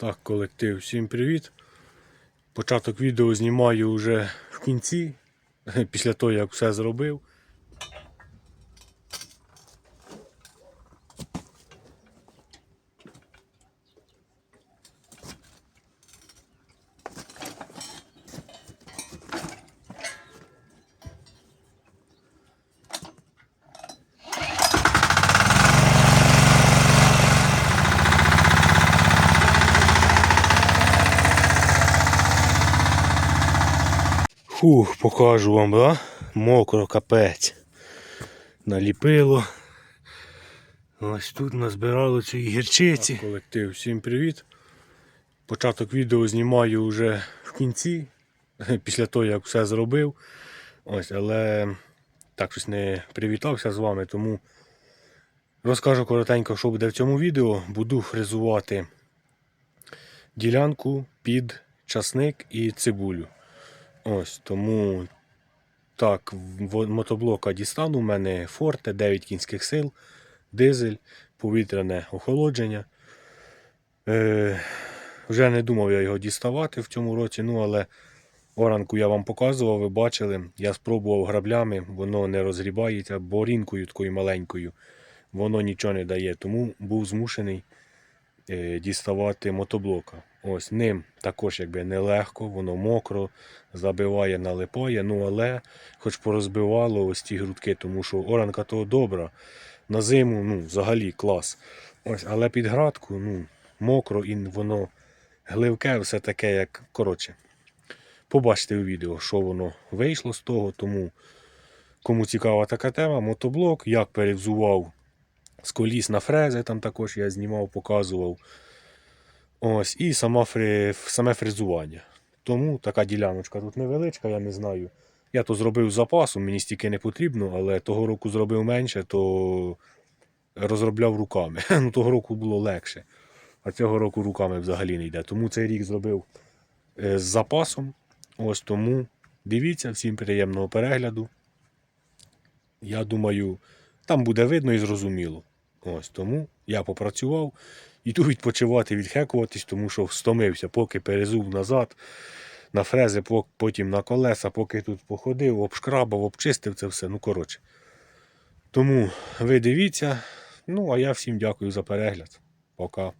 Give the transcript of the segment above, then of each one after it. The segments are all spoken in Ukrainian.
Так, колектив, всім привіт. Початок відео знімаю вже в кінці, після того, як все зробив. Фух, покажу вам, да? Мокро, капець. Наліпило. Ось тут назбирало цієї гірчиці. Так, колектив, всім привіт. Початок відео знімаю вже в кінці, після того, як все зробив. Ось, але так щось не привітався з вами, тому розкажу коротенько, що буде в цьому відео. Буду фрезувати ділянку під часник і цибулю. Ось тому так, мотоблока дістану. У мене форте, 9 кінських сил, дизель, повітряне охолодження. Е, вже не думав я його діставати в цьому році, ну але оранку я вам показував, ви бачили. Я спробував граблями, воно не розгрібається, борінкою такою маленькою, воно нічого не дає, тому був змушений діставати мотоблока. Ось ним також якби нелегко, воно мокро, забиває, налипає. Ну але хоч порозбивало ось ті грудки, тому що оранка то добра. На зиму ну, взагалі клас. Ось, але під градку ну, мокро і воно гливке, все таке, як коротше. Побачите у відео, що воно вийшло з того. Тому кому цікава така тема, мотоблок, як перевзував з коліс на фрези, там також я знімав, показував. Ось, і сама фри... саме фрезування. Тому така діляночка тут невеличка, я не знаю. Я то зробив з запасу, мені стільки не потрібно, але того року зробив менше, то розробляв руками. Ну, того року було легше. А цього року руками взагалі не йде. Тому цей рік зробив е, з запасом. Ось тому дивіться, всім приємного перегляду. Я думаю, там буде видно і зрозуміло. Ось тому я попрацював, іду відпочивати, відхекуватись, тому що стомився, поки перезув назад на фрези, потім на колеса, поки тут походив, обшкрабав, обчистив це все. Ну, коротше. Тому ви дивіться. Ну, а я всім дякую за перегляд. Пока.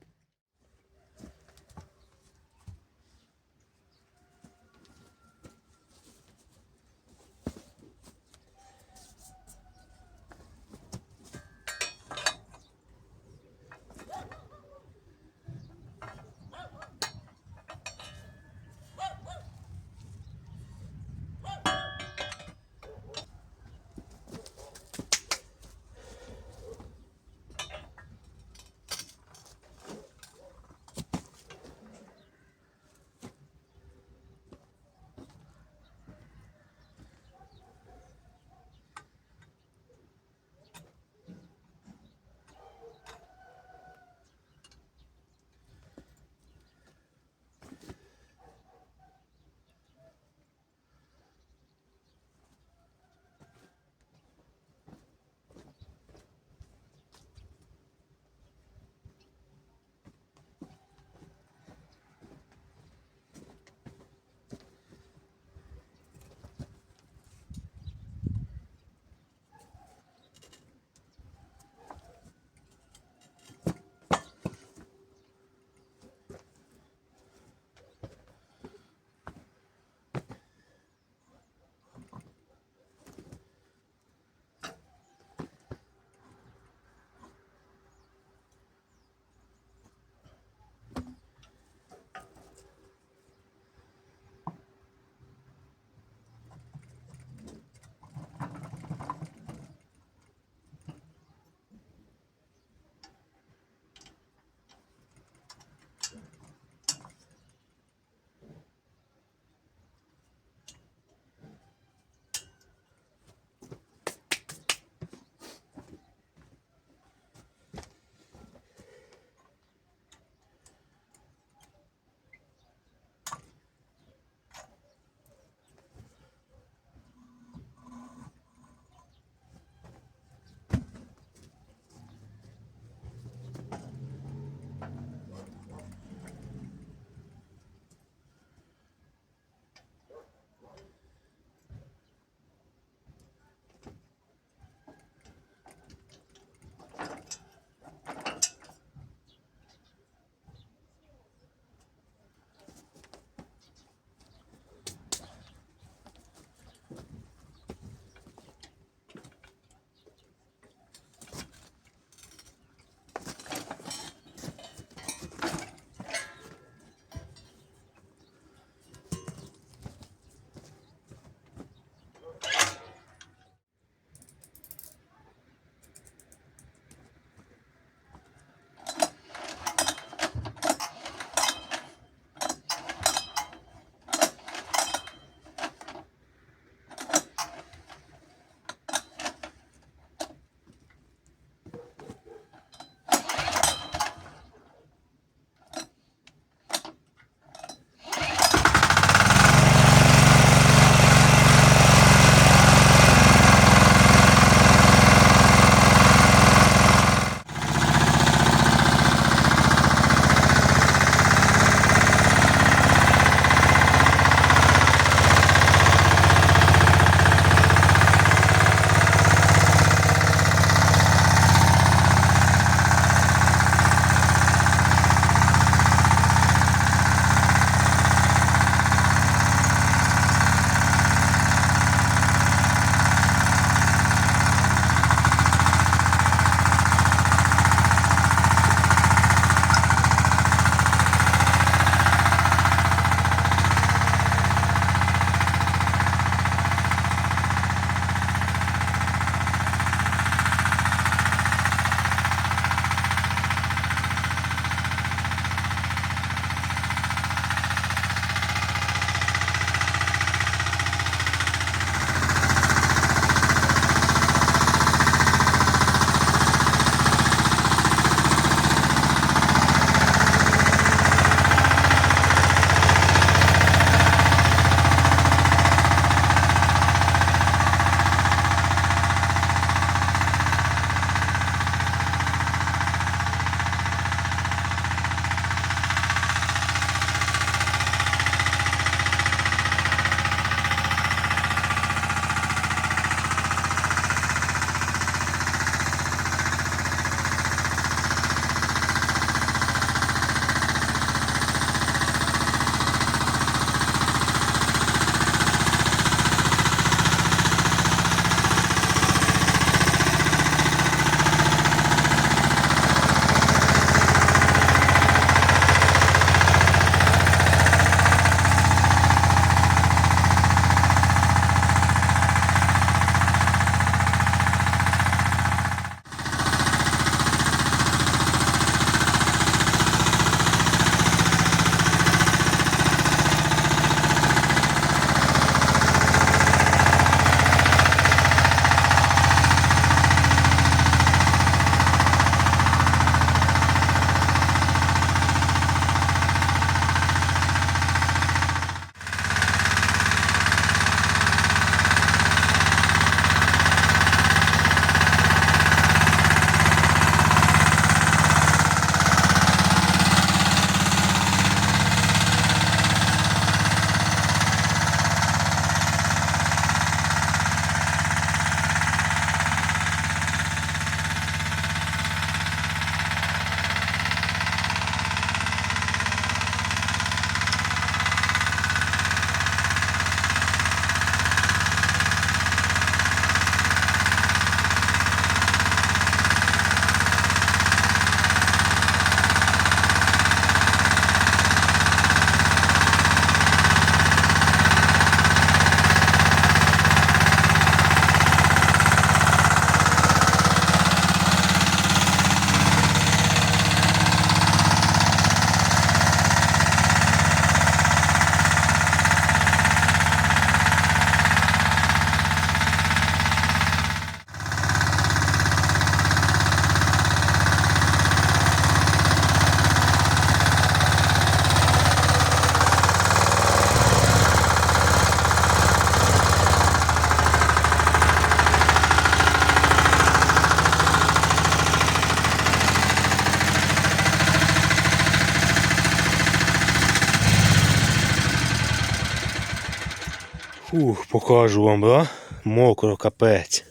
Ух, покажу вам, да? Мокро, капець.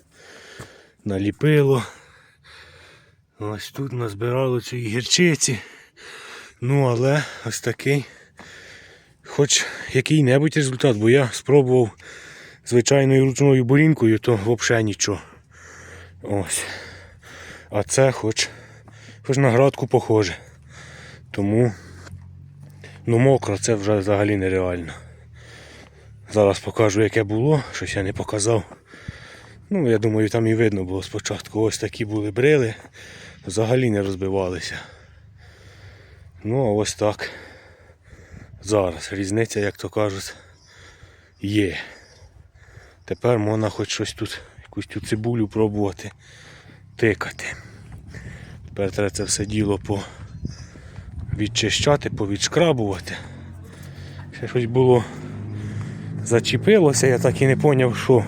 Наліпило. Ось тут назбирало цієї гірчиці. Ну, але ось такий. Хоч який-небудь результат, бо я спробував звичайною ручною бурінкою, то взагалі нічого. Ось. А це хоч, хоч на градку похоже. Тому ну мокро, це вже взагалі нереально. Зараз покажу, яке було, щось я не показав. Ну, я думаю, там і видно було спочатку. Ось такі були брили, взагалі не розбивалися. Ну, а ось так. Зараз різниця, як то кажуть, є. Тепер можна хоч щось тут, якусь цю цибулю пробувати тикати. Тепер треба це все діло по відчищати, повідшкрабувати. Ще щось було зачепилося, я так і не зрозумів, що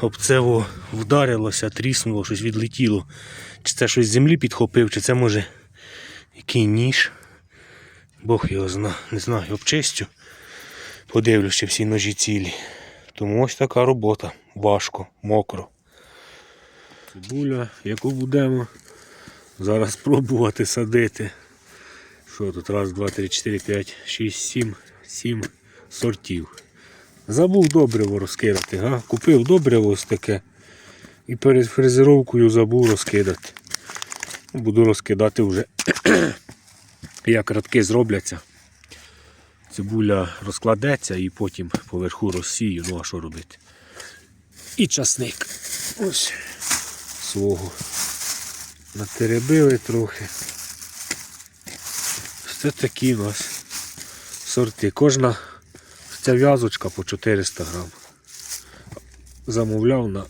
об це вдарилося, тріснуло, щось відлетіло. Чи це щось з землі підхопив, чи це може який ніж. Бог його зна, не знаю, обчистю. Подивлюсь, чи всі ножі цілі. Тому ось така робота. Важко, мокро. Цибуля, яку будемо зараз пробувати садити. Що тут? Раз, два, три, чотири, п'ять, шість, сім, сім сортів. Забув добриво розкидати, га? Купив добриво ось таке. І перед фрезеровкою забув розкидати. Буду розкидати вже як радки зробляться. Цибуля розкладеться і потім поверху розсію, ну а що робити. І часник. Ось свого. Натеребили трохи. Це такі у нас сорти. Кожна ця в'язочка по 400 грам. Замовляв на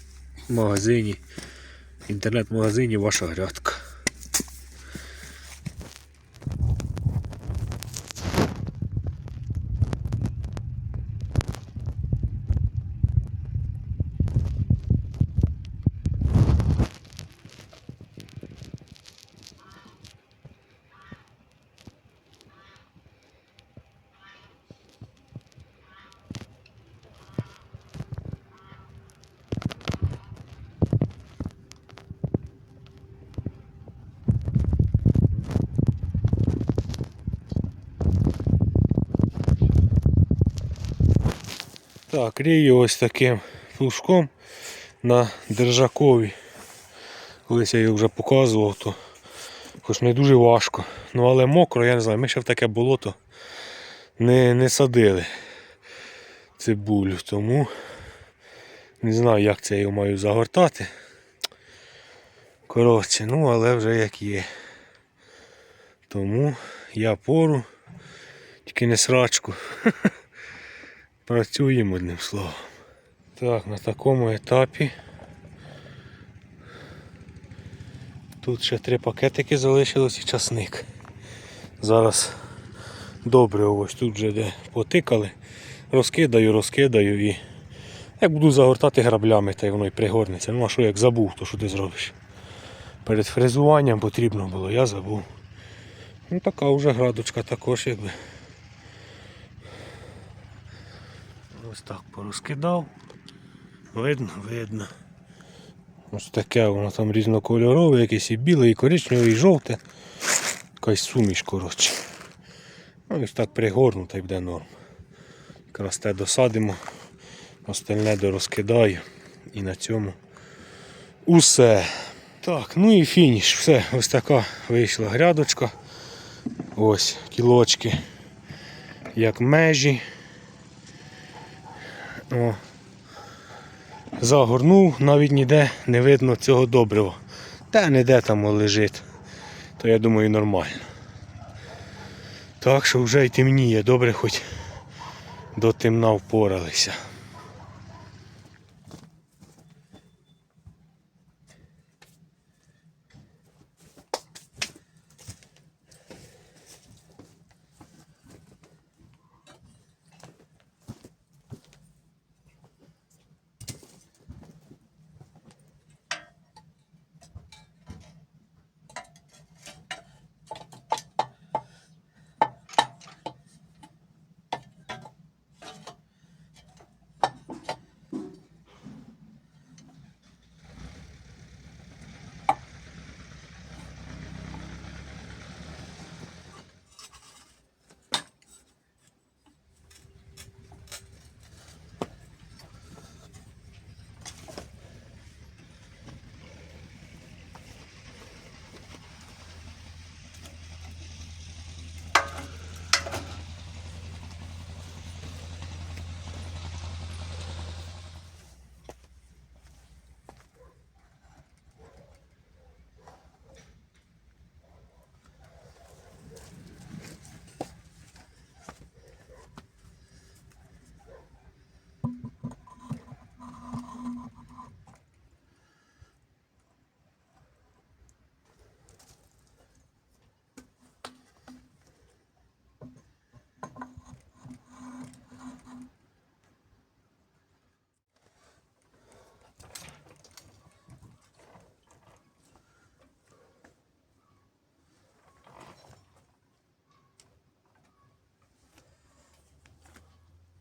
магазині, інтернет-магазині ваша грядка. Так, рію ось таким флушком на держакові. Колись я його вже показував, то хоч не дуже важко. Ну але мокро, я не знаю, ми ще в таке болото не, не садили цибулю, тому не знаю як це його маю загортати. Коротше, ну але вже як є. Тому я пору, тільки не срачку. Працюємо одним словом. Так, на такому етапі. Тут ще три пакетики залишилось і часник. Зараз добре ось тут вже де потикали. Розкидаю, розкидаю і як буду загортати граблями, та й воно й пригорнеться. Ну а що як забув, то що ти зробиш? Перед фрезуванням потрібно було, я забув. Ну така вже градочка також якби. Ось так порозкидав. Видно, видно. Ось таке воно там різнокольорове, якесь і біле, і коричневе, і жовте. Якась суміш, коротше. Ну, ось так пригорнута і буде норм. Якраз те досадимо, остальне дорозкидаю. І на цьому усе. Так, ну і фініш. Все, ось така вийшла грядочка. Ось кілочки, як межі. О. Загорнув, навіть ніде не видно цього добрива. Та не де там лежить. То я думаю нормально. Так що вже й темніє, добре хоч до темна впоралися.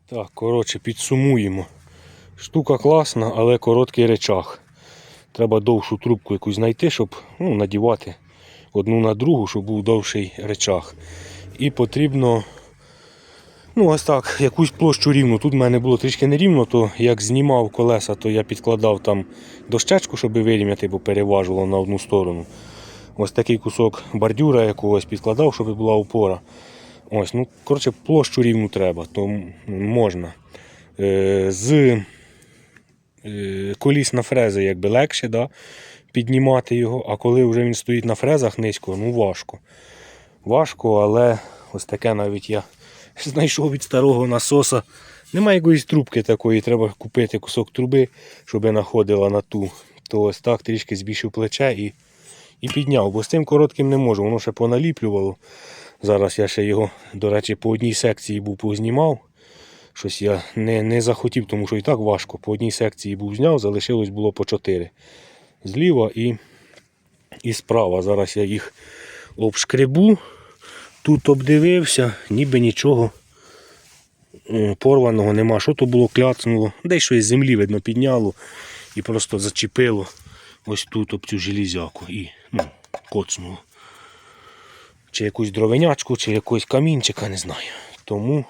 Так, коротше, підсумуємо. Штука класна, але короткий речах. Треба довшу трубку якусь знайти, щоб ну, надівати одну на другу, щоб був довший речах. І потрібно ну, ось так, якусь площу рівну. Тут в мене було трішки нерівно, то як знімав колеса, то я підкладав там дощечку, щоб вирівняти, бо переважувало на одну сторону. Ось такий кусок бордюра якогось підкладав, щоб була опора. Ось, ну, коротше, площу рівну треба, то можна. Е, з е, коліс на фрези якби легше да, піднімати його, а коли вже він стоїть на фрезах низько, ну важко. Важко, але ось таке навіть я знайшов від старого насоса. Немає якоїсь трубки такої, треба купити кусок труби, щоб находила на ту. То ось так трішки збільшив плече і, і підняв. Бо з цим коротким не можу, воно ще поналіплювало. Зараз я ще його, до речі, по одній секції був познімав. Щось я не, не захотів, тому що і так важко. По одній секції був зняв, залишилось було по 4. Зліва і, і справа. Зараз я їх обшкребу. Тут обдивився, ніби нічого порваного нема. Що то було кляцнуло? Десь щось з землі, видно, підняло і просто зачепило ось тут об цю железяку і ну, коцнуло. Чи якусь дровенячку, чи якогось камінчика, не знаю. Тому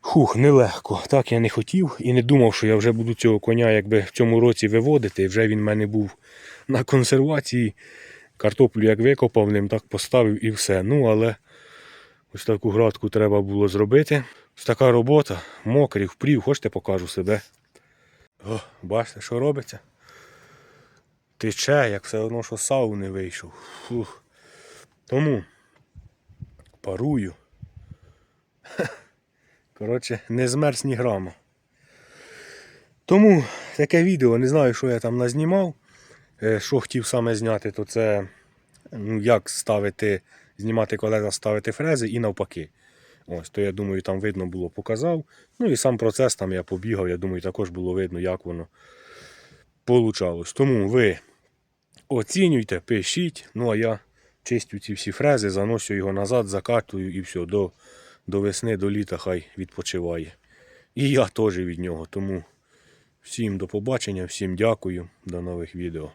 хух, нелегко. Так я не хотів і не думав, що я вже буду цього коня якби в цьому році виводити. Вже він в мене був на консервації. Картоплю як викопав, ним так поставив і все. Ну, але ось таку градку треба було зробити. Ось така робота, мокрий, впрів, хочете покажу себе. О, бачите, що робиться? Тече, як все одно, що з сауни вийшов. Фух. Тому парую. Коротше, не змерз ні грама. Тому таке відео, не знаю, що я там назнімав. Е, Що хотів саме зняти, то це ну, як ставити, знімати колеса, ставити фрези і навпаки. Ось, то я думаю, там видно було, показав. Ну і сам процес там я побігав, я думаю, також було видно, як воно получалось. Тому ви оцінюйте, пишіть. Ну а я чистю ці всі фрези, заношу його назад, закатую і все, до, до весни, до літа хай відпочиває. І я теж від нього. Тому всім до побачення, всім дякую, до нових відео.